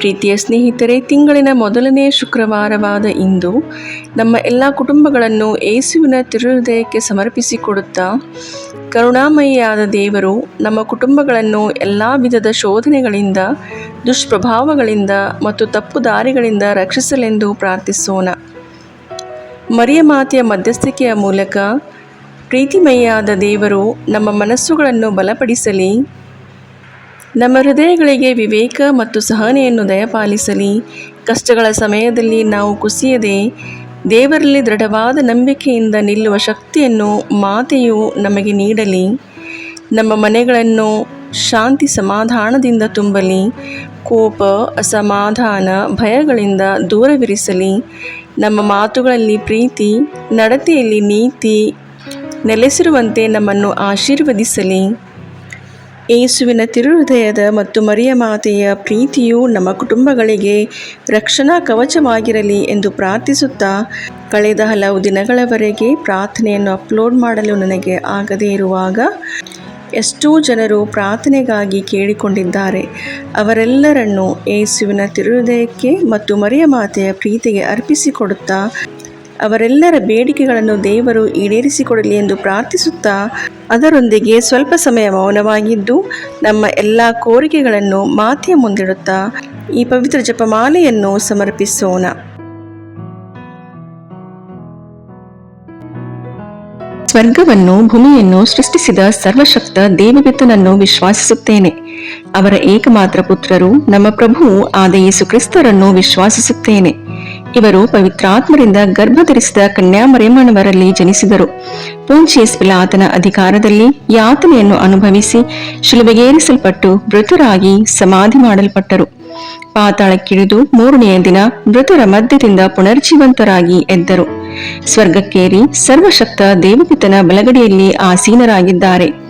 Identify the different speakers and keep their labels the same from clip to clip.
Speaker 1: ಪ್ರೀತಿಯ ಸ್ನೇಹಿತರೆ, ತಿಂಗಳಿನ ಮೊದಲನೇ ಶುಕ್ರವಾರವಾದ ಇಂದು ನಮ್ಮ ಎಲ್ಲ ಕುಟುಂಬಗಳನ್ನು ಏಸುವಿನ ತಿರುಹೃದಯಕ್ಕೆ ಸಮರ್ಪಿಸಿಕೊಡುತ್ತಾ, ಕರುಣಾಮಯಿಯಾದ ದೇವರು ನಮ್ಮ ಕುಟುಂಬಗಳನ್ನು ಎಲ್ಲ ವಿಧದ ಶೋಧನೆಗಳಿಂದ, ದುಷ್ಪ್ರಭಾವಗಳಿಂದ ಮತ್ತು ತಪ್ಪು ದಾರಿಗಳಿಂದ ರಕ್ಷಿಸಲೆಂದು ಪ್ರಾರ್ಥಿಸೋಣ. ಮರಿಯ ಮಾತೆಯ ಮಧ್ಯಸ್ಥಿಕೆಯ ಮೂಲಕ ಪ್ರೀತಿಮಯಿಯಾದ ದೇವರು ನಮ್ಮ ಮನಸ್ಸುಗಳನ್ನು ಬಲಪಡಿಸಲಿ. ನಮ್ಮ ಹೃದಯಗಳಿಗೆ ವಿವೇಕ ಮತ್ತು ಸಹನೆಯನ್ನು ದಯಪಾಲಿಸಲಿ. ಕಷ್ಟಗಳ ಸಮಯದಲ್ಲಿ ನಾವು ಕುಸಿಯದೆ ದೇವರಲ್ಲಿ ದೃಢವಾದ ನಂಬಿಕೆಯಿಂದ ನಿಲ್ಲುವ ಶಕ್ತಿಯನ್ನು ಮಾತೆಯು ನಮಗೆ ನೀಡಲಿ. ನಮ್ಮ ಮನೆಗಳನ್ನು ಶಾಂತಿ ಸಮಾಧಾನದಿಂದ ತುಂಬಲಿ. ಕೋಪ, ಅಸಮಾಧಾನ, ಭಯಗಳಿಂದ ದೂರವಿರಿಸಲಿ. ನಮ್ಮ ಮಾತುಗಳಲ್ಲಿ ಪ್ರೀತಿ, ನಡತೆಯಲ್ಲಿ ನೀತಿ ನೆಲೆಸಿರುವಂತೆ ನಮ್ಮನ್ನು ಆಶೀರ್ವದಿಸಲಿ. ಯೇಸುವಿನ ತಿರುಹೃದಯದ ಮತ್ತು ಮರಿಯ ಮಾತೆಯ ಪ್ರೀತಿಯು ನಮ್ಮ ಕುಟುಂಬಗಳಿಗೆ ರಕ್ಷಣಾ ಕವಚವಾಗಿರಲಿ ಎಂದು ಪ್ರಾರ್ಥಿಸುತ್ತಾ ಕಳೆದ ಹಲವು ದಿನಗಳವರೆಗೆ ಪ್ರಾರ್ಥನೆಯನ್ನು ಅಪ್ಲೋಡ್ ಮಾಡಲು ನನಗೆ ಆಗದೇ ಇರುವಾಗ ಎಷ್ಟೋ ಜನರು ಪ್ರಾರ್ಥನೆಗಾಗಿ ಕೇಳಿಕೊಂಡಿದ್ದಾರೆ. ಅವರೆಲ್ಲರನ್ನು ಯೇಸುವಿನ ತಿರುಹೃದಯಕ್ಕೆ ಮತ್ತು ಮರಿಯ ಮಾತೆಯ ಪ್ರೀತಿಗೆ ಅರ್ಪಿಸಿಕೊಡುತ್ತಾ ಅವರೆಲ್ಲರ ಬೇಡಿಕೆಗಳನ್ನು ದೇವರು ಈಡೇರಿಸಿಕೊಡಲಿ ಎಂದು ಪ್ರಾರ್ಥಿಸುತ್ತಾ ಅದರೊಂದಿಗೆ ಸ್ವಲ್ಪ ಸಮಯ ಮೌನವಾಗಿದ್ದು ನಮ್ಮ ಎಲ್ಲ ಕೋರಿಕೆಗಳನ್ನು ಮಾತೆಯ ಮುಂದಿಡುತ್ತಾ ಈ ಪವಿತ್ರ ಜಪಮಾಲೆಯನ್ನು ಸಮರ್ಪಿಸೋಣ. ಸ್ವರ್ಗವನ್ನು, ಭೂಮಿಯನ್ನು ಸೃಷ್ಟಿಸಿದ ಸರ್ವಶಕ್ತ ದೇವವಿತ್ತನನ್ನು ವಿಶ್ವಾಸಿಸುತ್ತೇನೆ. ಅವರ ಏಕಮಾತ್ರ ಪುತ್ರರು ನಮ್ಮ ಪ್ರಭುವು ಆದ ಯೇಸು ಕ್ರಿಸ್ತರನ್ನು ವಿಶ್ವಾಸಿಸುತ್ತೇನೆ. ಇವರು ಪವಿತ್ರಾತ್ಮರಿಂದ ಗರ್ಭಧರಿಸಿದ ಕನ್ಯಾಮರೇಮಣವರಲ್ಲಿ ಜನಿಸಿದರು. ಪೂಂಚಿಯಸ್ ಪಿಲಾತನ ಅಧಿಕಾರದಲ್ಲಿ ಯಾತನೆಯನ್ನು ಅನುಭವಿಸಿ ಶಿಲುಬೆಗೇರಿಸಲ್ಪಟ್ಟು ಮೃತರಾಗಿ ಸಮಾಧಿ ಮಾಡಲ್ಪಟ್ಟರು. ಪಾತಾಳಕ್ಕಿಳಿದು ಮೂರನೆಯ ದಿನ ಮೃತರ ಮಧ್ಯದಿಂದ ಪುನರ್ಜೀವಂತರಾಗಿ ಎದ್ದರು. ಸ್ವರ್ಗಕ್ಕೇರಿ ಸರ್ವಶಕ್ತ ದೇವಪಿತನ ಬಲಗಡೆಯಲ್ಲಿ ಆಸೀನರಾಗಿದ್ದಾರೆ.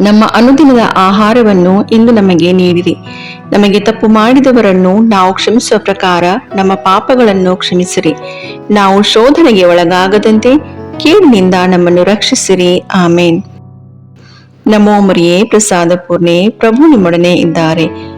Speaker 1: ನಮ್ಮ ಅನುದಿನದ ಆಹಾರವನ್ನು ಇಂದು ನಮಗೆ ನೀಡಿರಿ. ನಮಗೆ ತಪ್ಪು ಮಾಡಿದವರನ್ನು ನಾವು ಕ್ಷಮಿಸುವ ಪ್ರಕಾರ ನಮ್ಮ ಪಾಪಗಳನ್ನು ಕ್ಷಮಿಸಿರಿ. ನಾವು ಶೋಧನೆಗೆ ಒಳಗಾಗದಂತೆ ಕೇಳಿನಿಂದ ನಮ್ಮನ್ನು ರಕ್ಷಿಸಿರಿ. ಆಮೇನ್. ನಮೋ ಮರಿಯೇ, ಪ್ರಸಾದ ಪೂರ್ಣೆ, ಪ್ರಭು ನಿಮ್ಮೊಡನೆ ಇದ್ದಾರೆ.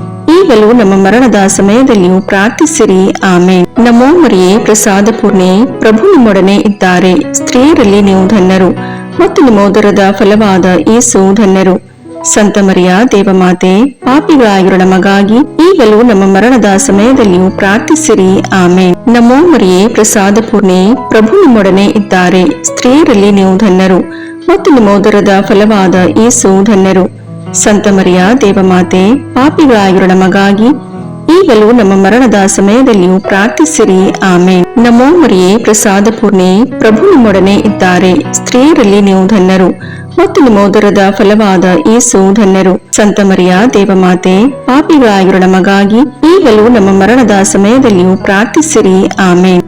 Speaker 1: ಈಗಲೂ ನಮ್ಮ ಮರಣದ ಸಮಯದಲ್ಲಿಯೂ ಪ್ರಾರ್ಥಿಸಿರಿ. ಆಮೇಲೆ ನಮೋ ಮರಿಯೇ, ಪ್ರಸಾದ ಪೂರ್ಣೆ, ಪ್ರಭು ನಿಮ್ಮೊಡನೆ ಇದ್ದಾರೆ. ಸ್ತ್ರೀಯರಲ್ಲಿ ನೀವು ಧನ್ಯರು ಮತ್ತು ನಿಮ್ಮ ಉದರದ ಫಲವಾದ ಏಸು ಧನ್ಯರು. ಸಂತ ಮರಿಯ, ದೇವಮಾತೆ ಪಾಪಿಗಳಾಗಿರೋ ನಮಗಾಗಿ ಈಗಲೂ ನಮ್ಮ ಮರಣದ ಸಮಯದಲ್ಲಿಯೂ ಪ್ರಾರ್ಥಿಸಿರಿ. ಆಮೆ ನಮೋ ಮರಿಯೇ, ಪ್ರಸಾದ ಪೂರ್ಣೆ, ಪ್ರಭು ನಿಮ್ಮೊಡನೆ ಇದ್ದಾರೆ. ಸ್ತ್ರೀಯರಲ್ಲಿ ನೀವು ಧನ್ಯರು ಮತ್ತು ನಿಮ್ಮ ಉದರದ ಫಲವಾದ ಏಸು ಧನ್ಯರು. ಸಂತ ಮರಿಯ, ದೇವಮಾತೆ, ಪಾಪಿಗಳಾಗಿರೋ ನಮಗಾಗಿ ಈಗಲೂ ನಮ್ಮ ಮರಣದ ಸಮಯದಲ್ಲಿಯೂ ಪ್ರಾರ್ಥಿಸಿರಿ. ಆಮೆ ನಮೋ ಮರಿಯೇ ಪ್ರಸಾದ ಪೂರ್ಣೆ ಪ್ರಭು ನಿಮ್ಮೊಡನೆ ಇದ್ದಾರೆ. ಸ್ತ್ರೀಯರಲ್ಲಿ ನೀವು ಧನ್ಯರು ಮತ್ತು ನಿಮ್ಮ ಫಲವಾದ ಏಸು ಧನ್ಯರು. ಸಂತ ಮರಿಯ, ದೇವಮಾತೆ, ಪಾಪಿಗಳಾಗಿರೋ ನಮಗಾಗಿ ಈಗಲೂ ನಮ್ಮ ಮರಣದ ಸಮಯದಲ್ಲಿಯೂ ಪ್ರಾರ್ಥಿಸಿರಿ. ಆಮೆ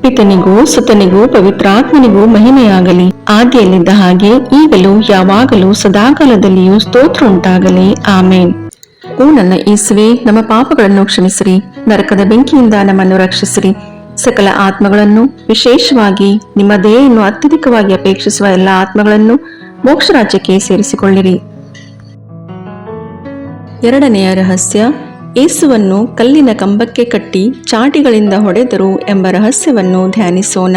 Speaker 1: ಪಿತನಿಗೂ ಸುತನಿಗೂ ಪವಿತ್ರಾತ್ಮನಿಗೂ ಮಹಿಮೆಯಾಗಲಿ. ಆದಿಯಲ್ಲಿದ್ದ ಹಾಗೆ ಈಗಲೂ ಯಾವಾಗಲೂ ಸದಾಕಾಲದಲ್ಲಿಯೂ ಸ್ತೋತ್ರ ಉಂಟಾಗಲಿ ಆಮೇನ್. ಓ ನನ್ನ ಏಸುವೆ ನಮ್ಮ ಪಾಪಗಳನ್ನು ಕ್ಷಮಿಸಿರಿ, ನರಕದ ಬೆಂಕಿಯಿಂದ ನಮ್ಮನ್ನು ರಕ್ಷಿಸಿರಿ. ಸಕಲ ಆತ್ಮಗಳನ್ನು, ವಿಶೇಷವಾಗಿ ನಿಮ್ಮ ದೇಹವನ್ನು ಅತ್ಯಧಿಕವಾಗಿ ಅಪೇಕ್ಷಿಸುವ ಎಲ್ಲ ಆತ್ಮಗಳನ್ನು ಮೋಕ್ಷ ರಾಜ್ಯಕ್ಕೆ ಸೇರಿಸಿಕೊಳ್ಳಿರಿ. ಎರಡನೆಯ ರಹಸ್ಯ ಏಸುವನ್ನು ಕಲ್ಲಿನ ಕಂಬಕ್ಕೆ ಕಟ್ಟಿ ಚಾಟಿಗಳಿಂದ ಹೊಡೆದರು ಎಂಬ ರಹಸ್ಯವನ್ನು ಧ್ಯಾನಿಸೋಣ.